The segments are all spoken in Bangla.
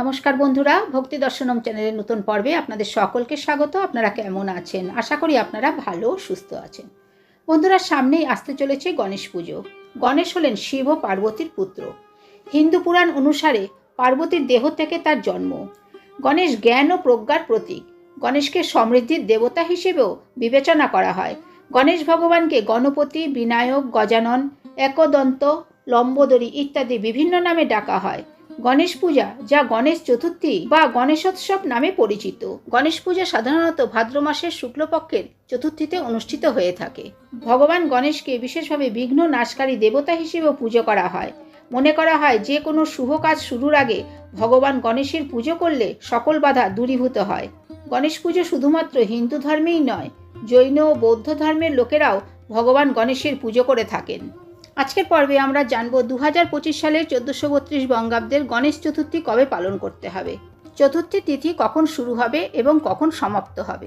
নমস্কার বন্ধুরা, ভক্তি দর্শনম চ্যানেলের নতুন পর্বে আপনাদের সকলকে স্বাগত। আপনারা কেমন আছেন? আশা করি আপনারা ভালো, সুস্থ আছেন। বন্ধুরা, সামনেই আসতে চলেছে গণেশ পুজো। গণেশ হলেন শিব ও পার্বতীর পুত্র। হিন্দু পুরাণ অনুসারে পার্বতীর দেহ থেকে তার জন্ম। গণেশ জ্ঞান ও প্রজ্ঞার প্রতীক। গণেশকে সমৃদ্ধির দেবতা হিসেবেও বিবেচনা করা হয়। গণেশ ভগবানকে গণপতি, বিনায়ক, গজানন, একদন্ত, লম্বোদরী ইত্যাদি বিভিন্ন নামে ডাকা হয়। গণেশ পূজা, যা গণেশ চতুর্থী বা গণেশোৎসব নামে পরিচিত। গণেশ পূজা সাধারণত ভাদ্র মাসের শুক্লপক্ষের চতুর্থীতে অনুষ্ঠিত হয়ে থাকে। ভগবান গণেশকে বিশেষভাবে বিঘ্ন নাশকারী দেবতা হিসেবেও পুজো করা হয়। মনে করা হয় যে কোনো শুভ কাজ শুরুর আগে ভগবান গণেশের পুজো করলে সকল বাধা দূরীভূত হয়। গণেশ পুজো শুধুমাত্র হিন্দু ধর্মেই নয়, জৈন ও বৌদ্ধ ধর্মের লোকেরাও ভগবান গণেশের পুজো করে থাকেন। আজকের পর্বে আমরা জানব দু হাজার পঁচিশ সালের চোদ্দোশো বত্রিশ বঙ্গাব্দের গণেশ চতুর্থী কবে পালন করতে হবে। চতুর্থী তিথি কখন শুরু হবে এবং কখন সমাপ্ত হবে।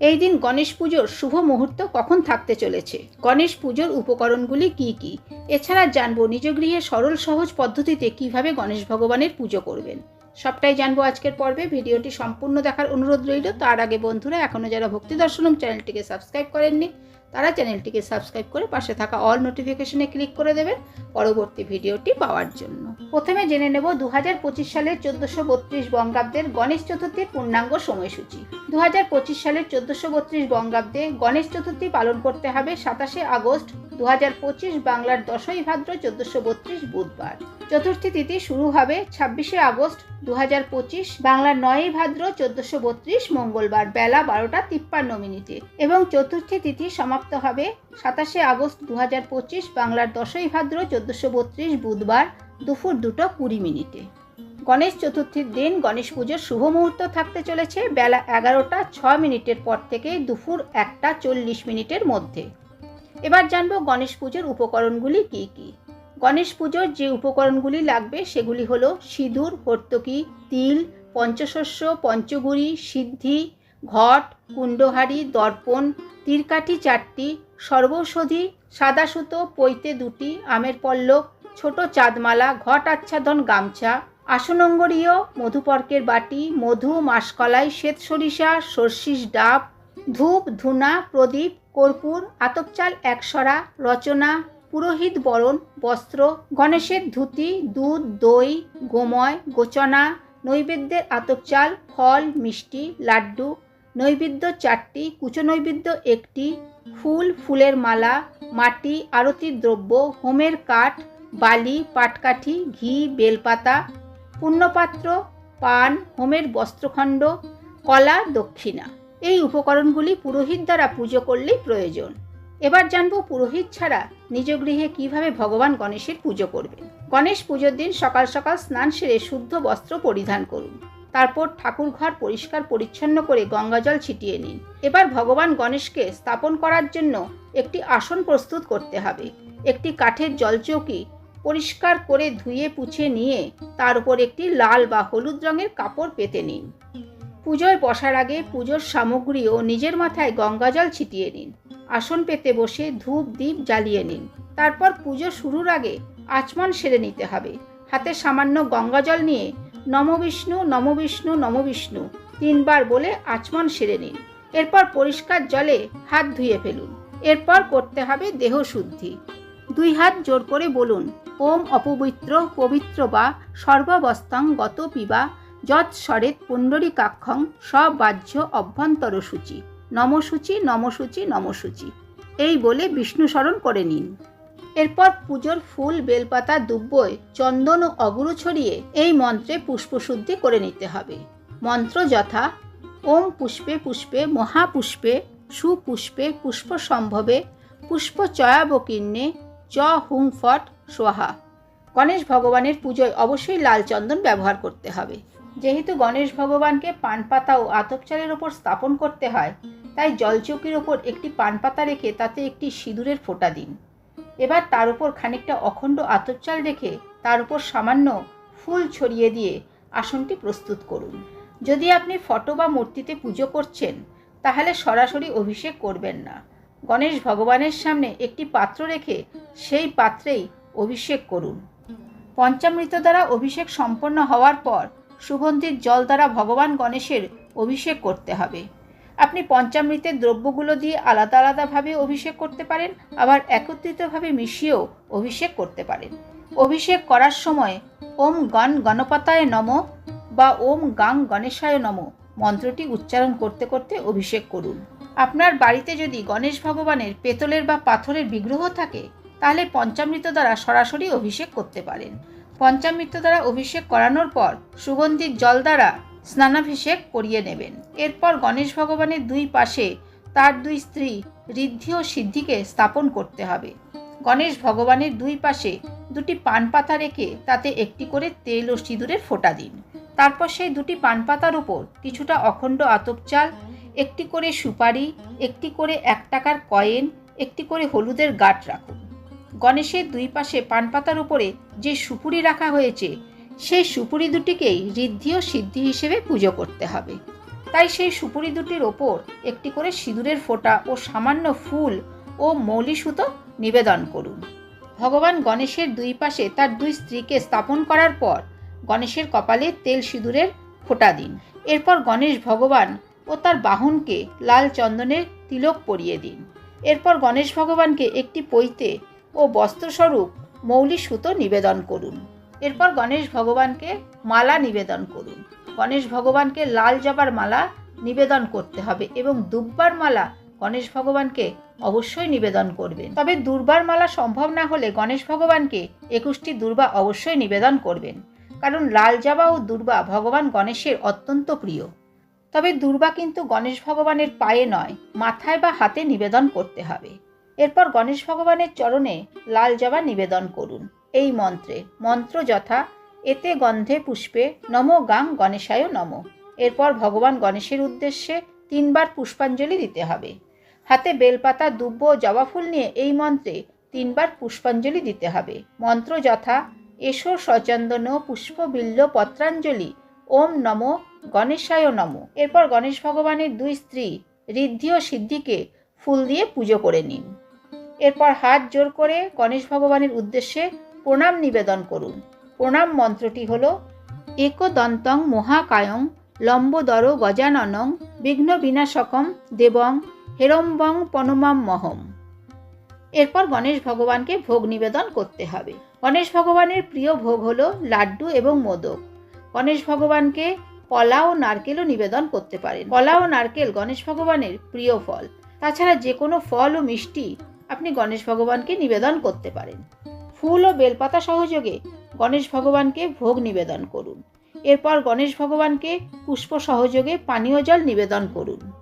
এই দিন গণেশ পুজোর শুভ মুহূর্ত কখন থাকতে চলেছে? গণেশ পুজোর উপকরণগুলি কি কি? এছাড়া জানব নিজ গৃহে সরল সহজ পদ্ধতিতে কীভাবে গণেশ ভগবানের পুজো করবেন। সবটাই জানব আজকের পর্বে। ভিডিওটি সম্পূর্ণ দেখার অনুরোধ রইল। তার আগে বন্ধুরা এখনও যারা ভক্তি দর্শনম চ্যানেলটিকে সাবস্ক্রাইব করেননি, তারা চ্যানেলটিকে সাবস্ক্রাইব করে পাশে থাকা অল নোটিফিকেশনে ক্লিক করে দেবেন পরবর্তী ভিডিওটি পাওয়ার জন্য। প্রথমে জেনে নেব দু হাজার পঁচিশ সালের চোদ্দোশো বত্রিশ বঙ্গাব্দের গণেশ চতুর্থীর পূর্ণাঙ্গ সময়সূচি। দু হাজার পঁচিশ সালের চোদ্দোশো বত্রিশ বঙ্গাব্দে গণেশ চতুর্থী পালন করতে হবে সাতাশে আগস্ট। দু হাজার পঁচিশ বাংলার দশই ভাদ্র চোদ্দোশো বত্রিশ বুধবার। চতুর্থী তিথি শুরু হবে ছাব্বিশে আগস্ট দু হাজার পঁচিশ বাংলার নয়ই ভাদ্র চোদ্দশো বত্রিশ মঙ্গলবার বেলা বারোটা তিপ্পান্ন মিনিটে এবং চতুর্থী তিথি সমাপ্ত হবে সাতাশে আগস্ট দু হাজার পঁচিশ বাংলার দশই ভাদ্র চোদ্দশো বত্রিশ বুধবার দুপুর দুটো কুড়ি মিনিটে। গণেশ চতুর্থীর দিন গণেশ পুজোর শুভ মুহূর্ত থাকতে চলেছে বেলা এগারোটা ছ মিনিটের পর থেকে দুপুর একটা চল্লিশ মিনিটের মধ্যে। এবার জানব গণেশ পুজোর উপকরণগুলি কী কি। গণেশ পুজোর যে উপকরণগুলি লাগবে সেগুলি হলো সিঁদুর, হর্তকি, তিল, পঞ্চশস্য, পঞ্চগুড়ি, সিদ্ধি, ঘট, কুণ্ডহারি, দর্পণ, তীরকাঠি চারটি, সর্বৌষধি সাদা সুতো পৈতে দুটি, আমের পল্লব, ছোট চাঁদমালা, ঘট আচ্ছাদন গামছা, আসনঙ্গরীয়, মধুপর্কের বাটি, মধু, মাসকলাই, শ্বেত সরিষা, সর্ষিস ডাব, ধূপ, ধুনা, প্রদীপ, কর্পূর, আতপচাল, একসরা, রচনা পুরোহিত বরণ, বস্ত্র, গণেশের ধুতি, দুধ, দই, গোময়, গোচনা, নৈবেদ্যের আতপচাল ফল, মিষ্টি, লাড্ডু, নৈবেদ্য চারটি কুচো নৈবেদ্য একটি, ফুল, ফুলের মালা, মাটি, আরতির দ্রব্য, হোমের কাঠ, বালি, পাটকাঠি, ঘি, বেলপাতা, পুণ্যপাত্র, পান, হোমের বস্ত্রখণ্ড, কলা, দক্ষিণা। এই উপকরণগুলি পুরোহিত দ্বারা পুজো করলেই প্রয়োজন। এবার জানব পুরোহিত ছাড়া নিজ গৃহে কীভাবে ভগবান গণেশের পুজো করবেন। গণেশ পুজোর দিন সকাল সকাল স্নান সেরে শুদ্ধ বস্ত্র পরিধান করুন। তারপর ঠাকুর ঘর পরিষ্কার পরিচ্ছন্ন করে গঙ্গাজল ছিটিয়ে নিন। এবার ভগবান গণেশকে স্থাপন করার জন্য একটি আসন প্রস্তুত করতে হবে। একটি কাঠের জলচৌকি পরিষ্কার করে ধুয়ে পুছে নিয়ে তার উপর একটি লাল বা হলুদ রঙের কাপড় পেতে নিন। পুজোয় বসার আগে পুজোর সামগ্রী ও নিজের মাথায় গঙ্গাজল ছিটিয়ে নিন। আসন পেতে বসে ধূপ দ্বীপ জ্বালিয়ে নিন। তারপর পুজো শুরুর আগে আচমন সেরে নিতে হবে। হাতে সামান্য গঙ্গাজল নিয়ে নমবিষ্ণু নমবিষ্ণু নমবিষ্ণু তিনবার বলে আচমন সেরে নিন। এরপর পরিষ্কার জলে হাত ধুয়ে ফেলুন। এরপর করতে হবে দেহ শুদ্ধি। দুই হাত জোর করে বলুন, ওম অপবিত্র পবিত্র বা সর্বাবস্থাং গত পিবা যৎ স্বরেত পুণ্ডরীকাক্ষং সবাহ্য অভ্যন্তর সূচি নমসূচি নমসূচি নমসূচি। এই বলে বিষ্ণু স্মরণ করে নিন। এরপর পুজোর ফুল, বেলপাতা, দুব্বই, চন্দন ও অগুরু ছড়িয়ে এই মন্ত্রে পুষ্পশুদ্ধি করে নিতে হবে। মন্ত্র যথা, ওম পুষ্পে পুষ্পে মহাপুষ্পে, সুপুষ্পে পুষ্প সম্ভবে, পুষ্প চয়াবকীর্ণে চ হুং ফট সোহা। গণেশ ভগবানের পুজোয় অবশ্যই লাল চন্দন ব্যবহার করতে হবে। যেহেতু গণেশ ভগবানকে পান পাতা ও আতপ চালের ওপর স্থাপন করতে হয়, তাই জলচৌকির ওপর একটি পান পাতা রেখে তাতে একটি সিঁদুরের ফোঁটা দিন। এবার তার উপর খানিকটা অখণ্ড আতপ চাল রেখে তার উপর সামান্য ফুল ছড়িয়ে দিয়ে আসনটি প্রস্তুত করুন। যদি আপনি ফটো বা মূর্তিতে পুজো করছেন, তাহলে সরাসরি অভিষেক করবেন না। গণেশ ভগবানের সামনে একটি পাত্র রেখে সেই পাত্রেই অভিষেক করুন। পঞ্চামৃত দ্বারা অভিষেক সম্পন্ন হওয়ার পর সুগন্ধির জল দ্বারা ভগবান গণেশের অভিষেক করতে হবে। আপনি পঞ্চামৃতের দ্রব্যগুলো দিয়ে আলাদা আলাদাভাবে অভিষেক করতে পারেন, আবার একত্রিতভাবে মিশিয়েও অভিষেক করতে পারেন। অভিষেক করার সময় ওম গণ গণপতায় নম বা ওম গাং গণেশায় নম মন্ত্রটি উচ্চারণ করতে করতে অভিষেক করুন। আপনার বাড়িতে যদি গণেশ ভগবানের পেতলের বা পাথরের বিগ্রহ থাকে, তাহলে পঞ্চামৃত দ্বারা সরাসরি অভিষেক করতে পারেন। পঞ্চামৃত দ্বারা অভিষেক করানোর পর সুগন্ধির জল দ্বারা স্নানাভিষেক করিয়ে নেবেন। এরপর গণেশ ভগবানের দুই পাশে তার দুই স্ত্রী ঋদ্ধি ও সিদ্ধিকে স্থাপন করতে হবে। গণেশ ভগবানের দুই পাশে দুটি পান পাতা রেখে তাতে একটি করে তেল ও সিঁদুরের ফোঁটা দিন। তারপর সেই দুটি পান পাতার উপর কিছুটা অখণ্ড আতপ চাল, একটি করে সুপারি, একটি করে এক টাকার কয়েন, একটি করে হলুদের গাঁট রাখুন। গণেশের দুই পাশে পান পাতার উপরে যে সুপুরি রাখা হয়েছে, সেই সুপুরি দুটিকেই ঋদ্ধি ও সিদ্ধি হিসেবে পুজো করতে হবে। তাই সেই সুপুরি দুটির ওপর একটি করে সিঁদুরের ফোঁটা ও সামান্য ফুল ও মৌলি সুতো নিবেদন করুন। ভগবান গণেশের দুই পাশে তার দুই স্ত্রীকে স্থাপন করার পর গণেশের কপালে তেল সিঁদুরের ফোঁটা দিন। এরপর গণেশ ভগবান ও তার বাহনকে লাল চন্দনের তিলক পরিয়ে দিন। এরপর গণেশ ভগবানকে একটি পৈতে ও বস্ত্রস্বরূপ মৌলি সুতো নিবেদন করুন। এরপর গণেশ ভগবানকে মালা নিবেদন করুন। গণেশ ভগবানকে লাল জবার মালা নিবেদন করতে হবে এবং দুব্বার মালা গণেশ ভগবানকে অবশ্যই নিবেদন করবেন। তবে দুর্বার মালা সম্ভব না হলে গণেশ ভগবানকে একুশটি দুর্বা অবশ্যই নিবেদন করবেন। কারণ লাল জাবা ও দুর্বা ভগবান গণেশের অত্যন্ত প্রিয়। তবে দুর্বা কিন্তু গণেশ ভগবানের পায়ে নয়, মাথায় বা হাতে নিবেদন করতে হবে। এরপর গণেশ ভগবানের চরণে লাল জবা নিবেদন করুন। এই মন্ত্রে, মন্ত্র যথা, এতে গন্ধে পুষ্পে, নম গাং গণেশায় নম। এরপর ভগবান গণেশের উদ্দেশ্যে তিনবার পুষ্পাঞ্জলি দিতে হবে। হাতে বেলপাতা, দুব্ব জবা ফুল নিয়ে এই মন্ত্রে তিনবার পুষ্পাঞ্জলি দিতে হবে। মন্ত্র যথা, এসো সচন্দন পুষ্পবিল্ল পত্রাঞ্জলি, ওম নম, গণেশায় নম। এরপর গণেশ ভগবানের দুই স্ত্রী, ঋদ্ধি ও সিদ্ধিকে ফুল দিয়ে পুজো করে নিন। এরপর হাত জোর করে গণেশ ভগবানের উদ্দেশ্যে প্রণাম নিবেদন করুন। প্রণাম মন্ত্রটি হল, একদন্তং মহাকায়ং লম্বোদর গজাননং বিঘ্ন বিনাশকম দেবং হেরম্বং পনমাম মহম। এরপর গণেশ ভগবানকে ভোগ নিবেদন করতে হবে। গণেশ ভগবানের প্রিয় ভোগ হল লাড্ডু এবং মোদক। গণেশ ভগবানকে কলা ও নারকেলও নিবেদন করতে পারেন। কলা ও নারকেল গণেশ ভগবানের প্রিয় ফল। তাছাড়া যে কোনো ফল ও মিষ্টি আপনি গণেশ ভগবানকে নিবেদন করতে পারেন। ফুল ও বেলপাতা সহযোগে গণেশ ভগবানকে ভোগ নিবেদন করুন। এরপর গণেশ ভগবানকে পুষ্প সহযোগে পানীয় জল নিবেদন করুন।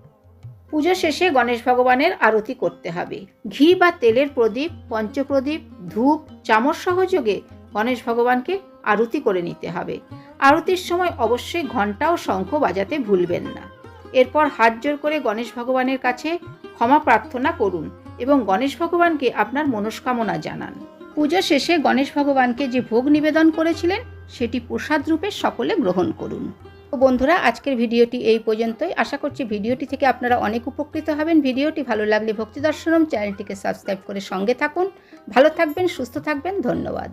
পুজো শেষে গণেশ ভগবানের আরতি করতে হবে। ঘি বা তেলের প্রদীপ, পঞ্চপ্রদীপ, ধূপ, চামচ সহযোগে গণেশ ভগবানকে আরতি করে নিতে হবে। আরতির সময় অবশ্যই ঘণ্টা ও শঙ্খ বাজাতে ভুলবেন না। এরপর হাত জোর করে গণেশ ভগবানের কাছে ক্ষমা প্রার্থনা করুন। এবং গণেশ ভগবানকে আপনার মনস্কামনা জানান। পূজা শেষে গণেশ ভগবানকে যে ভোগ নিবেদন করেছিলেন, সেটি প্রসাদ রূপে সকলে গ্রহণ করুন। তো বন্ধুরা, আজকের ভিডিওটি এই পর্যন্তই। আশা করছি ভিডিওটি থেকে আপনারা অনেক উপকৃত হবেন। ভিডিওটি ভালো লাগলে ভক্তি দর্শনম চ্যানেলটিকে সাবস্ক্রাইব করে সঙ্গে থাকুন। ভালো থাকবেন, সুস্থ থাকবেন, ধন্যবাদ।